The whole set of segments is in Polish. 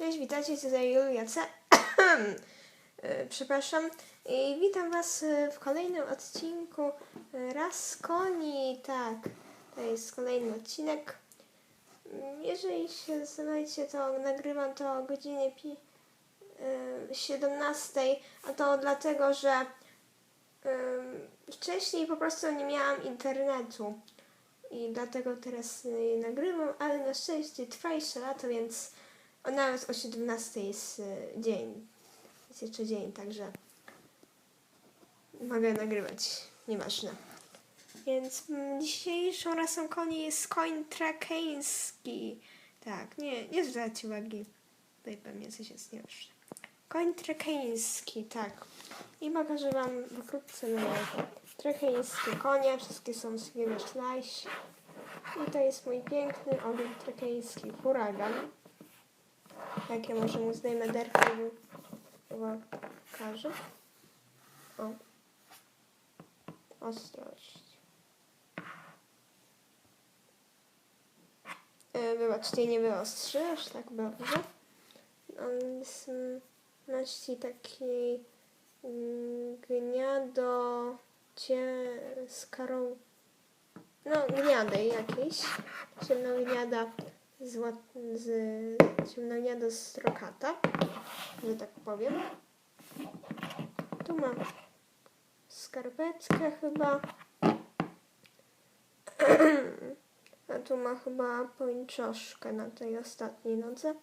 Cześć, witajcie, tutaj Julia C. E, Przepraszam. I witam Was e, w kolejnym odcinku Raz Koni. Tak, to jest kolejny odcinek. Mm, Jeżeli się zastanawiacie, to nagrywam to o godzinie pi- e, 17, a to dlatego, że wcześniej po prostu nie miałam internetu. I dlatego teraz nagrywam, ale na szczęście trwa jeszcze lato, więc o, nawet o 17 jest y, dzień. Jest jeszcze dzień, także mogę nagrywać. Nieważne. Więc mm, dzisiejszą rasą koni jest koń trakeński. Tak, nie, nie zwracajcie uwagi. Tutaj pewnie coś jest nieważne. Koń trakeński, tak. I pokażę Wam wkrótce moje trakeńskie konie. Wszystkie są z Nice. I to jest mój piękny ogień trakeński huragan. Jak ja może mu zdejmę derkę i chyba pokażę. O. Ostrość. E, Wybaczcie, nie wyostrzy, aż tak dobrze. On jest mm, maści takiej mm, gniado cie z karą no gniadej jakiejś ciemnogniada z, z ciemnogniada z rokata że tak powiem. Tu mam skarpetkę chyba. A tu ma chyba pończoszkę na tej ostatniej nodze.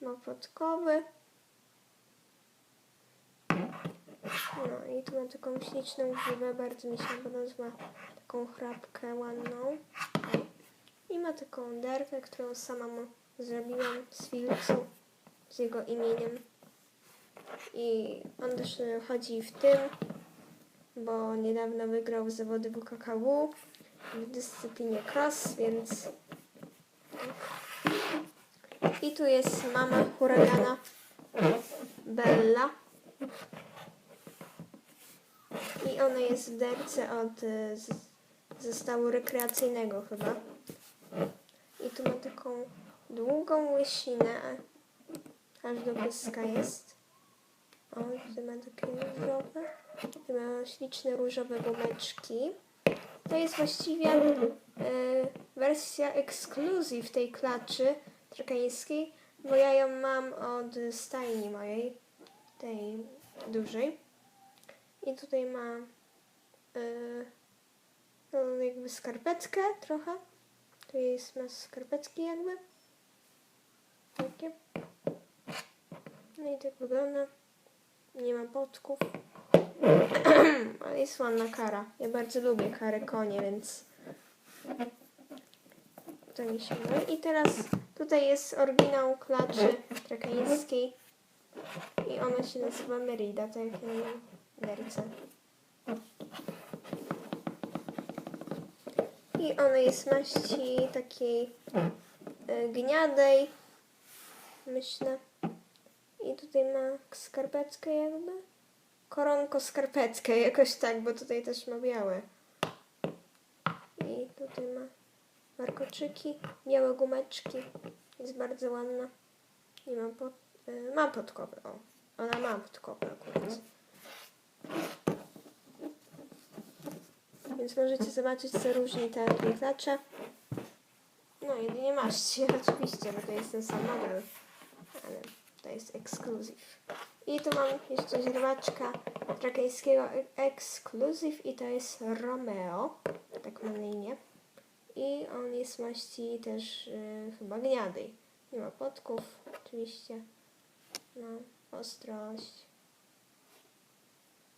Ma podkowy. No i tu ma taką śliczną grzywę, bardzo mi się podoba, taką chrapkę ładną. Ma taką derkę, którą sama mu zrobiłam z filcu, z jego imieniem. I on też chodzi w tym, bo niedawno wygrał zawody WKKW w dyscyplinie cross, więc... tak. I tu jest mama huragana Bella. I ona jest w derce od zestawu rekreacyjnego chyba. I tu ma taką długą łysinę, aż do pyska jest. O, tu ma takie różowe. Tu ma śliczne różowe gumeczki. To jest właściwie y, wersja ekskluzyw tej klaczy trakańskiej, bo ja ją mam od stajni mojej, tej dużej. I tutaj ma yy, no, jakby skarpetkę trochę. Tu jest ma skarpetki jakby. Takie. No i tak wygląda. Nie ma podków. Ale jest ładna kara. Ja bardzo lubię karę konie, więc to mi się mówi. I teraz tutaj jest oryginał klaczy trakańskiej. I ona się nazywa Merida, tak jak ja ją nerce. I ona jest maści takiej e, gniadej, myślę. I tutaj ma skarpetkę jakby. Koronko skarpetkę, jakoś tak, bo tutaj też ma białe. I tutaj ma warkoczyki, białe gumeczki. Jest bardzo ładna. Nie ma pod, e, ma podkowy, o. Ona ma podkowy akurat. Więc możecie zobaczyć, co różni te dwie klacze. No, jedynie maści, oczywiście, bo to jest ten sam model. Ale to jest ekskluzyw. I tu mam jeszcze źrebaczka trakeńskiego ekskluzyw i to jest Romeo. Tak ma na imię. I on jest maści też y, chyba gniadej. Nie ma podków, oczywiście. No, ostrość.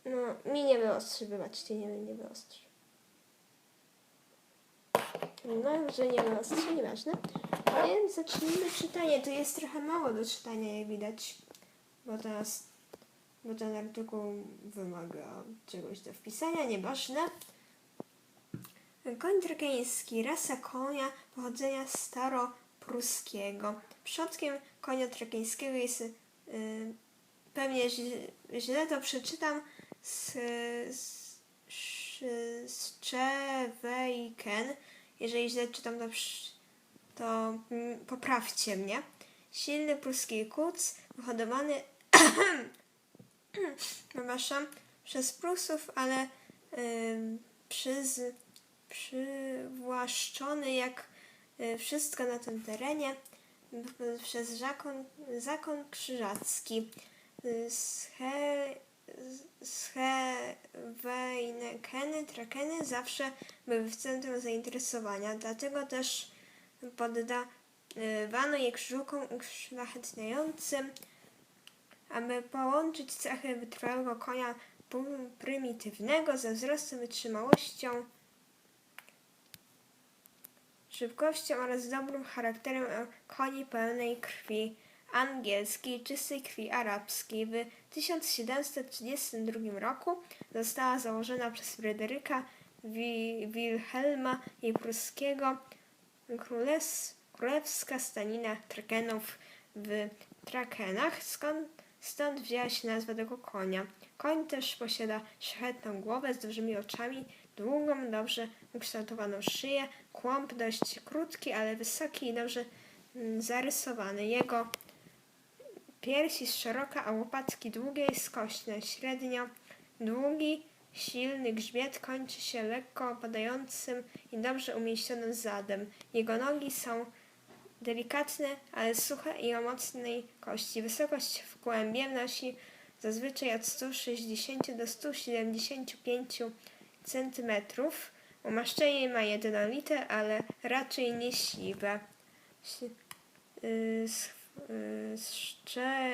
No, mi nie wyostrzy, wybaczcie, nie, nie wyostrzy. No, że nie wyostrzy, nieważne. Więc zacznijmy czytanie. Tu jest trochę mało do czytania, jak widać, bo teraz, bo ten artykuł wymaga czegoś do wpisania, nieważne. Koń trakeński, rasa konia pochodzenia staropruskiego. Przodkiem konia trakeńskiego jest y, pewnie źle to przeczytam z, z, z, z Czewejken. Jeżeli źle czytam, to, mm, poprawcie mnie. silny pruski kuc, wyhodowany przepraszam, przez Prusów, ale ym, przyz, przywłaszczony jak y, wszystko na tym terenie przez zakon, zakon krzyżacki. Y, Sche, Schewejnekeny, Trakeny zawsze były w centrum zainteresowania, dlatego też poddawano je krzyżukom uszlachetniającym aby połączyć cechy wytrwałego konia prymitywnego ze wzrostem wytrzymałością, szybkością oraz dobrym charakterem e, koni pełnej krwi angielskiej, czystej krwi arabskiej. W 1732 roku została założona przez Fryderyka Wi- Wilhelma i Pruskiego królewska stanina Trakenów w Trakenach, skąd, stąd wzięła się nazwa tego konia. Koń też posiada szlachetną głowę z dużymi oczami, długą, dobrze ukształtowaną szyję, kłąb dość krótki, ale wysoki i dobrze mm, zarysowany. Jego pierś jest szeroka, a łopatki długie i skośne. Średnio długi, silny grzbiet kończy się lekko opadającym i dobrze umieśnionym zadem. Jego nogi są delikatne, ale suche i o mocnej kości. Wysokość w kłębie wynosi zazwyczaj od 160 do 175 cm. Umaszczenie ma jednolite, ale raczej nie siwe. Si- y, sch- y, Szcze...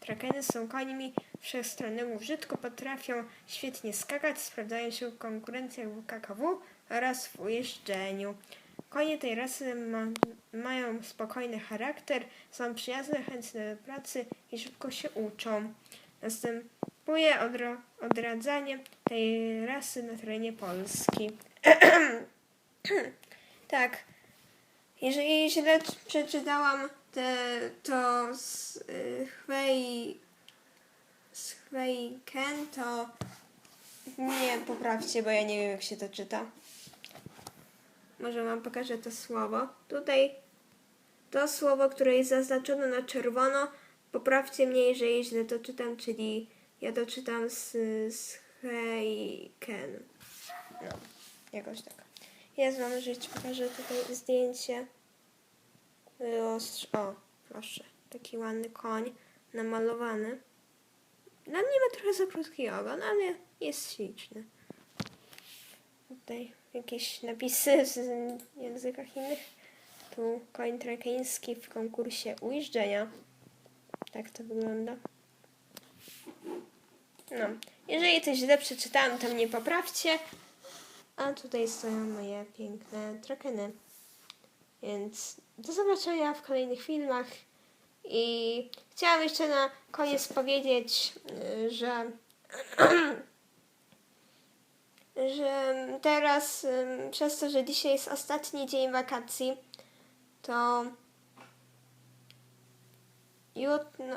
Trakeny są końmi wszechstronnego użytku, potrafią świetnie skakać, sprawdzają się w konkurencjach w KKW oraz w ujeżdżeniu. Konie tej rasy ma, mają spokojny charakter, są przyjazne, chętne do pracy i szybko się uczą. Następuje odro, odradzanie tej rasy na terenie Polski. tak, jeżeli źle przeczytałam te, to z y, Hwej, z Hwejken, to nie poprawcie, bo ja nie wiem jak się to czyta. Może wam pokażę to słowo. Tutaj to słowo, które jest zaznaczone na czerwono, poprawcie mnie, jeżeli źle to czytam, czyli ja to czytam z, z Heiken. No, jakoś tak. Ja wam żyć pokażę tutaj zdjęcie. O, proszę. Taki ładny koń namalowany. Dla mnie ma trochę za krótki ogon, ale jest śliczny. Tutaj jakieś napisy w językach innych. Tu koń trakeński w konkursie ujeżdżenia. Tak to wygląda. No, jeżeli coś źle przeczytałam, to mnie poprawcie. A tutaj stoją moje piękne trakeny. Więc do zobaczenia w kolejnych filmach. I chciałam jeszcze na koniec powiedzieć, y, że że teraz ym, przez to, że dzisiaj jest ostatni dzień wakacji, to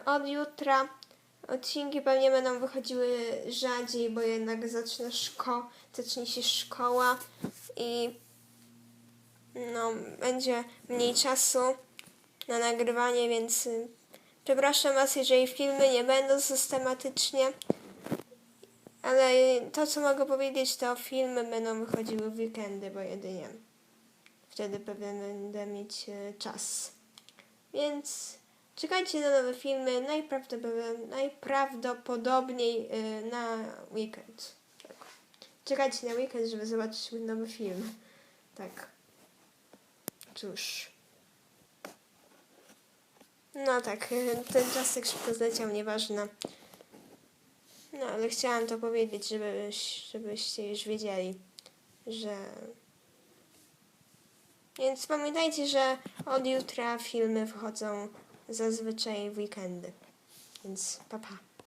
od jutra odcinki pewnie będą wychodziły rzadziej, bo jednak zaczyna szko, zacznie się szkoła i no, będzie mniej czasu na nagrywanie, więc y, przepraszam Was, jeżeli filmy nie będą systematycznie. Ale to, co mogę powiedzieć, to filmy będą wychodziły w weekendy, bo jedynie wtedy pewnie będę mieć e, czas. Więc czekajcie na nowe filmy, najprawdopodobniej, najprawdopodobniej e, na weekend. Tak. Czekajcie na weekend, żeby zobaczyć mój nowy film. Tak. Cóż. No tak, ten czas tak szybko zleciał, nieważne. No, ale chciałam to powiedzieć, żeby, żebyście już wiedzieli, że... Więc pamiętajcie, że od jutra filmy wchodzą zazwyczaj w weekendy. Więc papa. Pa.